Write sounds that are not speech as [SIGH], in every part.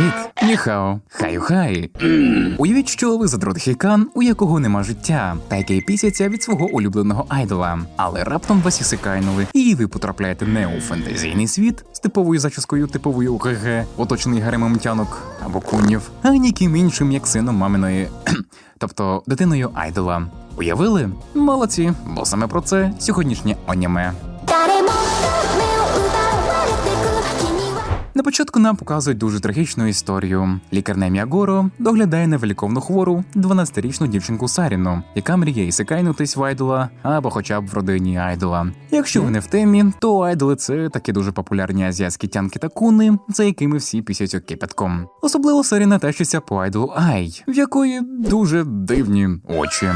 Привіт, ніхао, хаю-хай. Уявіть, що ви задрот хікан, у якого нема життя, та який пісяться від свого улюбленого айдола. Але раптом вас ісикайнули, і ви потрапляєте не у фентезійний світ з типовою зачіскою, типовою ГГ, оточений гаремом тянок або кунів, а ніким іншим, як сином маминої, [CLEARS THROAT] тобто дитиною айдола. Уявили? Молодці, бо саме про це сьогоднішнє аніме. На початку нам показують дуже трагічну історію. Лікар на ім'я Горо доглядає невеликовну хвору 12-річну дівчинку Саріну, яка мріє ісикайнутись в айдола або хоча б в родині айдола. Якщо ви не в темі, то айдоли це такі дуже популярні азіатські тянки та куни, за якими всі пісять кипятком. Особливо Саріна тащиться по айдолу Ай, в якої дуже дивні очі.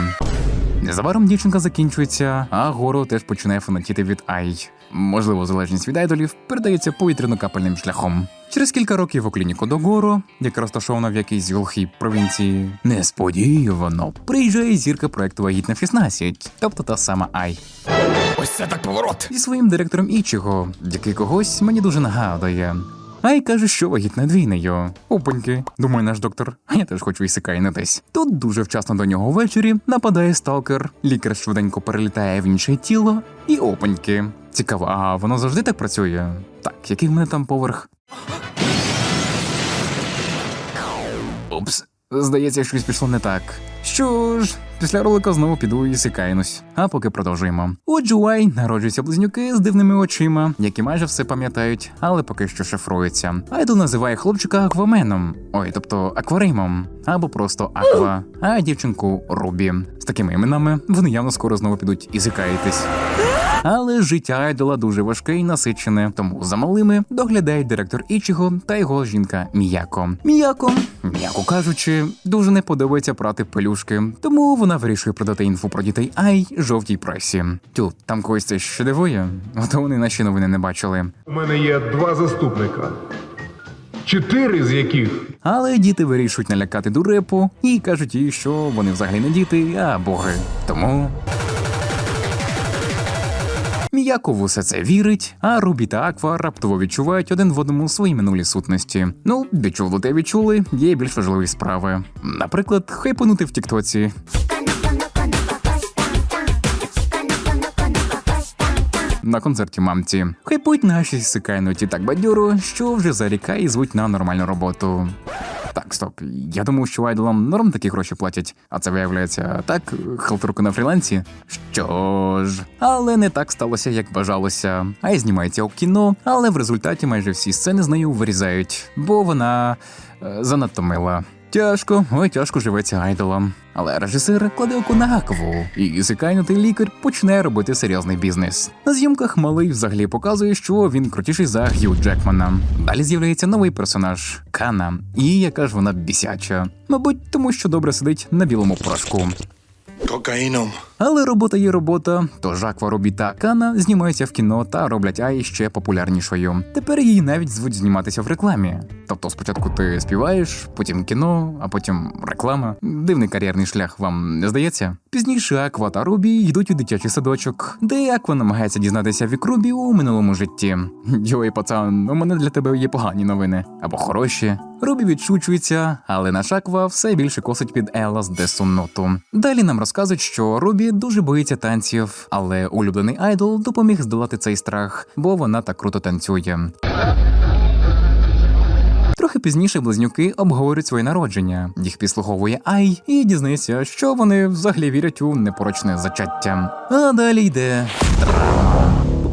Незабаром дівчинка закінчується, а Горо теж починає фанатіти від Ай. Можливо, залежність від айдолів передається повітряно-капельним шляхом. Через кілька років у клініку до Горо, яка розташована в якійсь глухій провінції, несподівано приїжджає зірка проекту Вагітна в 16, тобто та сама Ай. Ось це так поворот. Зі своїм директором Ічіго, який когось мені дуже нагадує. Ай каже, що вагітна двійнею. Опаньки, думає наш доктор, а я теж хочу ісикайнитись. Тут дуже вчасно до нього ввечері нападає сталкер, лікар швиденько перелітає в інше тіло і опаньки. Цікаво, а воно завжди так працює? Так, який в мене там поверх? Упс, здається, щось пішло не так. Що ж, після ролика знову піду і сикайнусь. А поки продовжуємо. У Ай народжуються близнюки з дивними очима, які майже все пам'ятають, але поки що шифруються. Айдол називає хлопчика акваменом, ой, тобто акваримом, або просто аква, а дівчинку Рубі. З такими іменами вони явно скоро знову підуть і зикаєтесь. Але життя айдола дуже важке і насичене, тому за малими доглядають директор Ічіго та його жінка Міяко. Міяко, м'яко кажучи, дуже не подобається прати пелюшки, тому вона вирішує продати інфу про дітей Ай жовтій пресі. Тю, там когось це ще дивує, ото вони наші новини не бачили. У мене є два заступника, чотири з яких Але діти вирішують налякати дурепу і кажуть їй, що вони взагалі не діти, а боги. Тому. Яков усе це вірить, а Рубі та Аква раптово відчувають один в одному свої минулі сутності. Ну, відчули те відчули, є більш важливі справи. Наприклад, хайпанути в Тіктоці. На концерті мамці хайпують наші сикайноті так бадьоро, що вже за ріка і звуть на нормальну роботу. Так, стоп. Я думав, що айдолам норм такі гроші платять, а це виявляється так, халтурку на фрілансі. Що ж, але не так сталося, як бажалося. Ай знімається у кіно, але в результаті майже всі сцени з нею вирізають, бо вона е, занадто мила. Тяжко, ой, тяжко живеться айдолом. Але режисер кладе око на акву, і зикайнутий лікар почне робити серйозний бізнес. На зйомках малий взагалі показує, що він крутіший за Г'ю Джекмана. Далі з'являється новий персонаж Кана, і яка ж вона бісяча. Мабуть, тому що добре сидить на білому порошку. Кокаїном. Але робота є робота, тож Аква Робі та Кана знімаються в кіно та роблять Ай ще популярнішою. Тепер її навіть звуть зніматися в рекламі. Тобто спочатку ти співаєш, потім кіно, а потім реклама. Дивний кар'єрний шлях вам не здається? Пізніше Аква та Рубі йдуть у дитячий садочок, де Аква намагається дізнатися вік Рубі у минулому житті. Йой, пацан, у мене для тебе є погані новини або хороші. Рубі відшучується, але наш Аква все більше косить під Елас Десуноту. Далі нам розказують, що Рубі дуже боїться танців, але улюблений айдол допоміг здолати цей страх, бо вона так круто танцює. Трохи пізніше близнюки обговорюють своє народження. Їх підслуговує Ай і дізнається, що вони взагалі вірять у непорочне зачаття. А далі йде драма.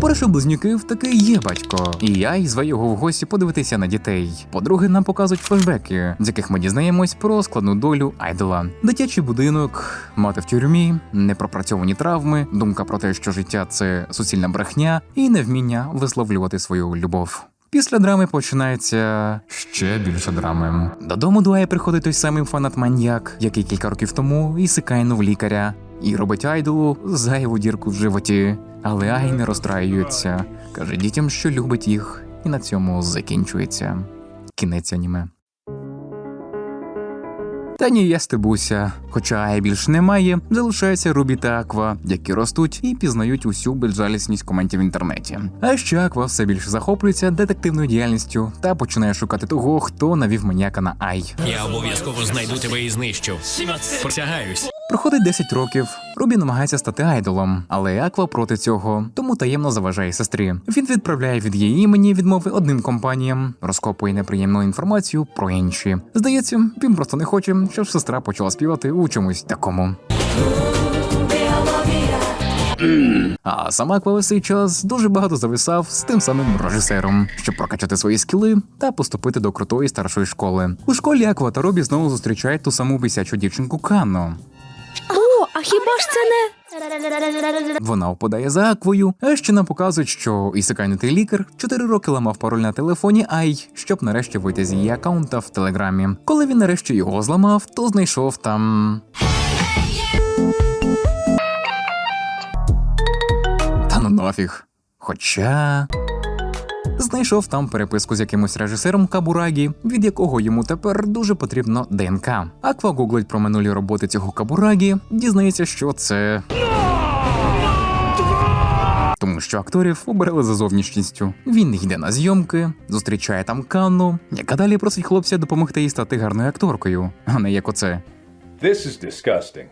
По-перше, близнюків таки є батько, і Ай зве його в гості подивитися на дітей. По-друге, нам показують флешбеки, з яких ми дізнаємось про складну долю айдола. Дитячий будинок, мати в тюрмі, непропрацьовані травми, думка про те, що життя це суцільна брехня, і невміння висловлювати свою любов. Після драми починається ще більше драми. Додому до Ай приходить той самий фанат маньяк, який кілька років тому і сикайнув лікаря, і робить айдолу зайву дірку в животі. Але Ай не розстраюється, каже дітям, що любить їх, і на цьому закінчується. Кінець аніме. Та ні, я стебуся. Хоча Ай більш немає, залишається Рубі та Аква, які ростуть і пізнають усю безжалісність коментів в інтернеті. А ще Аква все більше захоплюється детективною діяльністю та починає шукати того, хто навів маніяка на Ай. Я обов'язково знайду тебе і знищу. Присягаюсь. Проходить 10 років. Рубі намагається стати айдолом, але Аква проти цього, тому таємно заважає сестрі. Він відправляє від її імені відмови одним компаніям, розкопує неприємну інформацію про інші. Здається, він просто не хоче, щоб сестра почала співати у чомусь такому. А сам Аква весь час дуже багато зависав з тим самим режисером, щоб прокачати свої скіли та поступити до крутої старшої школи. У школі Аква та Робі знову зустрічають ту саму бісячу дівчинку Канну. А хіба ж це не? Вона впадає за аквою, а ще нам показують, що ісикайнутий лікар 4 роки ламав пароль на телефоні Ай, щоб нарешті вийти з її аккаунта в телеграмі. Коли він нарешті його зламав, то знайшов там. Та ну нафіг. Хоча. Знайшов там переписку з якимось режисером Кабурагі, від якого йому тепер дуже потрібно ДНК. Аква гуглить про минулі роботи цього Кабурагі, дізнається, що це тому що акторів обирали за зовнішністю. Він йде на зйомки, зустрічає там Канну, яка далі просить хлопця допомогти їй стати гарною акторкою, а не як оце. This is disgusting.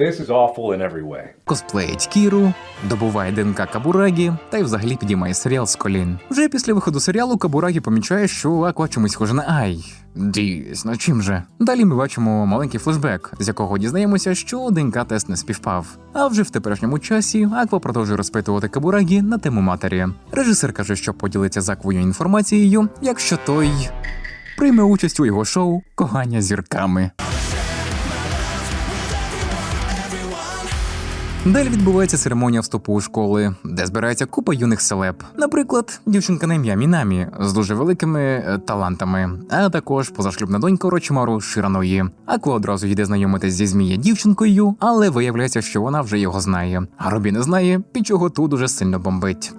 This is awful in every way. Косплеїть Кіру, добуває ДНК Кабурагі та й взагалі підіймає серіал з колін. Вже після виходу серіалу Кабурагі помічає, що Аква чомусь схожа на Ай. Дійсно, чим же? Далі ми бачимо маленький флешбек, з якого дізнаємося, що ДНК тест не співпав. А вже в теперішньому часі Аква продовжує розпитувати Кабурагі на тему матері. Режисер каже, що поділиться з Аквою інформацією, якщо той прийме участь у його шоу Кохання зірками. Далі відбувається церемонія вступу у школи, де збирається купа юних селеб. Наприклад, дівчинка на ім'я Мінамі з дуже великими е, талантами, а також позашлюбна донька Орочимару Шираної. Аква одразу йде знайомитись зі змія дівчинкою, але виявляється, що вона вже його знає. А Робі не знає, під чого тут дуже сильно бомбить.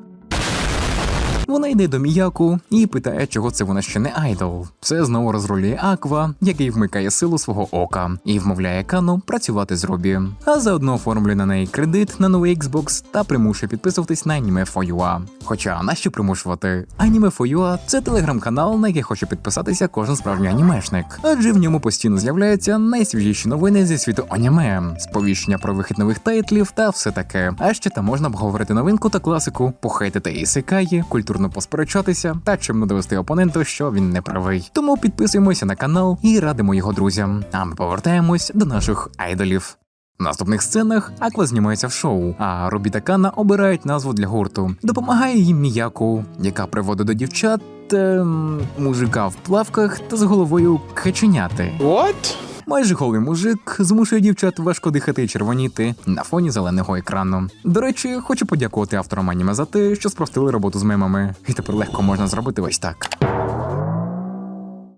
Йде до Міяку і питає, чого це вона ще не айдол. Це знову розрулює Аква, який вмикає силу свого ока і вмовляє Кану працювати з Робі. А заодно оформлює на неї кредит на новий Xbox та примушує підписуватись на Anime 4UA. Хоча нащо примушувати? Anime 4UA – це телеграм-канал, на який хоче підписатися кожен справжній анімешник, адже в ньому постійно з'являються найсвіжіші новини зі світу аніме, сповіщення про вихід нових тайтлів та все таке. А ще там можна обговорити новинку та класику, похейтити ісикаї, культурно посперечатися та чим довести опоненту, що він не правий. Тому підписуємося на канал і радимо його друзям. А ми повертаємось до наших айдолів. В наступних сценах Аква знімається в шоу, а Робі та Кана обирають назву для гурту. Допомагає їм Міяку, яка приводить до дівчат ем, мужика в плавках та з головою каченяти. What? Майже голий мужик змушує дівчат важко дихати і червоніти на фоні зеленого екрану. До речі, хочу подякувати авторам аніме за те, що спростили роботу з мемами, і тепер легко можна зробити ось так.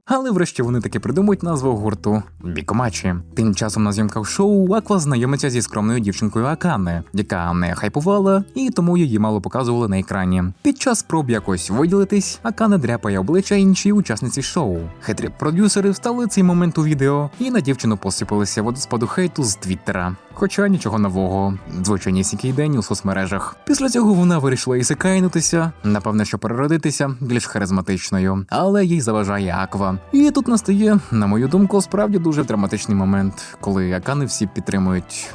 Але врешті вони таки придумують назву гурту Бікомачі. Тим часом на зйомках шоу Аква знайомиться зі скромною дівчинкою Акане, яка не хайпувала, і тому її мало показували на екрані. Під час спроб якось виділитись, Акане дряпає обличчя іншій учасниці шоу. Хитрі продюсери вставили цей момент у відео, і на дівчину посипалися водоспаду хейту з твіттера. Хоча нічого нового, звичайнісінький день у соцмережах. Після цього вона вирішила ісикайнутися, напевне, що переродитися більш харизматичною, але їй заважає Аква. І тут настає, на мою думку, справді дуже драматичний момент, коли Акани всі підтримують.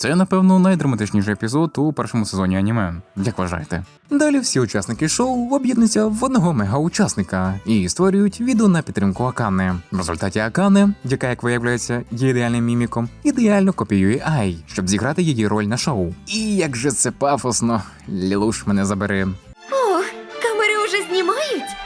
Це, напевно, найдраматичніший епізод у першому сезоні аніме. Як вважаєте? Далі всі учасники шоу об'єднуються в одного мега-учасника і створюють відео на підтримку Акане. В результаті Акане, яка, як виявляється, є ідеальним міміком, ідеально копіює Ай, щоб зіграти її роль на шоу. І як же це пафосно, Лілуш мене забери. Ох, камери уже знімають?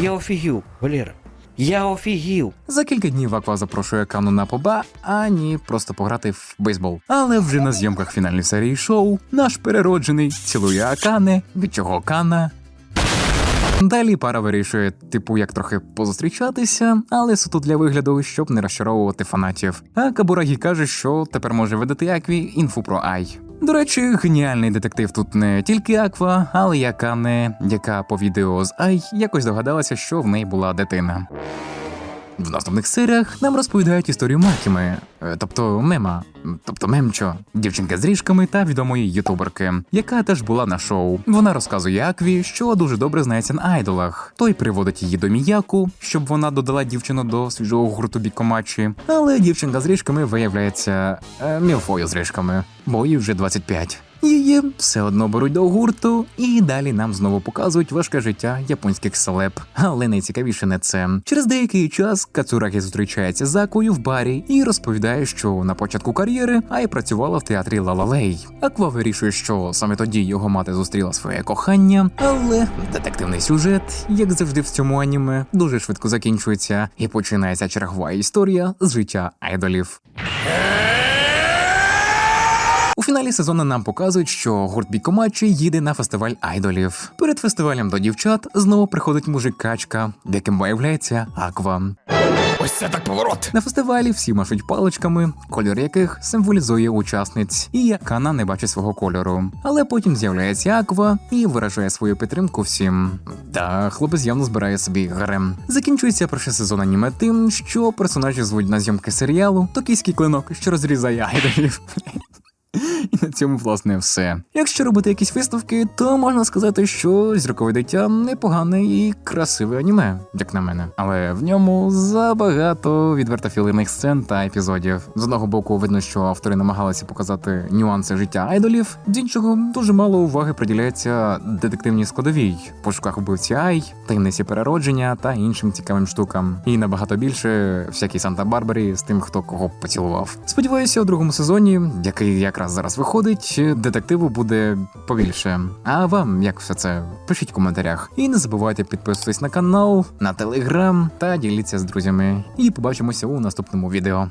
Я офігів, Валера. Я офігів. За кілька днів Аква запрошує Кану на поба, а ні, просто пограти в бейсбол. Але вже на зйомках фінальної серії шоу наш перероджений цілує Акане, від чого Кана. Далі пара вирішує, типу, як трохи позустрічатися, але суто для вигляду, щоб не розчаровувати фанатів. А Кабурагі каже, що тепер може видати Акві інфу про Ай. До речі, геніальний детектив тут не тільки Аква, але й Акане, яка по відео з Ай якось догадалася, що в неї була дитина. В наступних серіях нам розповідають історію Макіми, е, тобто мема, тобто мемчо, дівчинка з ріжками та відомої ютуберки, яка теж була на шоу. Вона розказує Акві, що дуже добре знається на айдолах. Той приводить її до Міяку, щоб вона додала дівчину до свіжого гурту Бікомачі. Але дівчинка з ріжками виявляється е, мілфою з ріжками, бо їй вже 25. Її все одно беруть до гурту, і далі нам знову показують важке життя японських селеб. Але найцікавіше не це. Через деякий час Кацуракі зустрічається з Акою в барі і розповідає, що на початку кар'єри Ай працювала в театрі Лалалей. Аква вирішує, що саме тоді його мати зустріла своє кохання, але детективний сюжет, як завжди в цьому аніме, дуже швидко закінчується, і починається чергова історія з життя айдолів. У фіналі сезону нам показують, що гурт Бікомачі їде на фестиваль айдолів. Перед фестивалем до дівчат знову приходить мужик качка, яким виявляється Аква. Ось це так поворот. На фестивалі всі машуть паличками, кольор яких символізує учасниць, і Якана не бачить свого кольору. Але потім з'являється Аква і виражає свою підтримку всім. Та хлопець явно збирає собі гарем. Закінчується перший сезон аніме тим, що персонажі звуть на зйомки серіалу Токійський клинок, що розрізає айдолів. І на цьому, власне, все. Якщо робити якісь висновки, то можна сказати, що зіркове дитя непогане і красиве аніме, як на мене. Але в ньому забагато відверто філейних сцен та епізодів. З одного боку, видно, що автори намагалися показати нюанси життя айдолів, з іншого дуже мало уваги приділяється детективній складовій, пошуках вбивці Ай, таємниці переродження та іншим цікавим штукам. І набагато більше всякій Санта-Барбарі з тим, хто кого поцілував. Сподіваюся, у другому сезоні, який якраз зараз виходить, детективу буде повільше. А вам як все це? Пишіть в коментарях. І не забувайте підписуватись на канал, на телеграм та діліться з друзями. І побачимося у наступному відео.